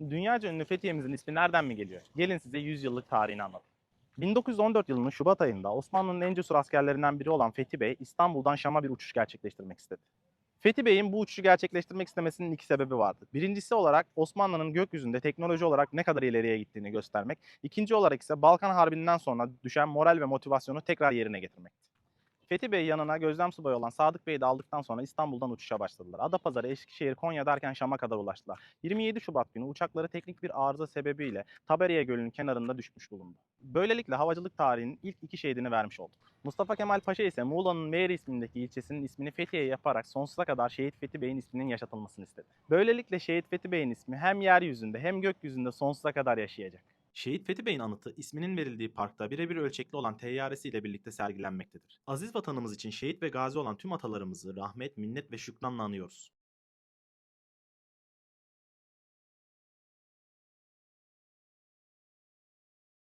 Dünyaca ünlü Fethiye'mizin ismi nereden mi geliyor? Gelin size 100 yıllık tarihini anlatayım. 1914 yılının Şubat ayında Osmanlı'nın en cesur askerlerinden biri olan Fethi Bey İstanbul'dan Şam'a bir uçuş gerçekleştirmek istedi. Fethi Bey'in bu uçuşu gerçekleştirmek istemesinin iki sebebi vardı. Birincisi olarak Osmanlı'nın gökyüzünde teknoloji olarak ne kadar ileriye gittiğini göstermek. İkinci olarak ise Balkan Harbi'nden sonra düşen moral ve motivasyonu tekrar yerine getirmekti. Fethi Bey yanına gözlem subayı olan Sadık Bey'i de aldıktan sonra İstanbul'dan uçuşa başladılar. Adapazarı, Eskişehir, Konya derken Şam'a kadar ulaştılar. 27 Şubat günü uçakları teknik bir arıza sebebiyle Taberiye Gölü'nün kenarında düşmüş bulundu. Böylelikle havacılık tarihinin ilk iki şehidini vermiş olduk. Mustafa Kemal Paşa ise Muğla'nın Meyri ismindeki ilçesinin ismini Fethiye yaparak sonsuza kadar Şehit Fethi Bey'in isminin yaşatılmasını istedi. Böylelikle Şehit Fethi Bey'in ismi hem yeryüzünde hem gökyüzünde sonsuza kadar yaşayacak. Şehit Fethi Bey'in anıtı isminin verildiği parkta birebir ölçekli olan teyyaresiyle birlikte sergilenmektedir. Aziz vatanımız için şehit ve gazi olan tüm atalarımızı rahmet, minnet ve şükranla anıyoruz.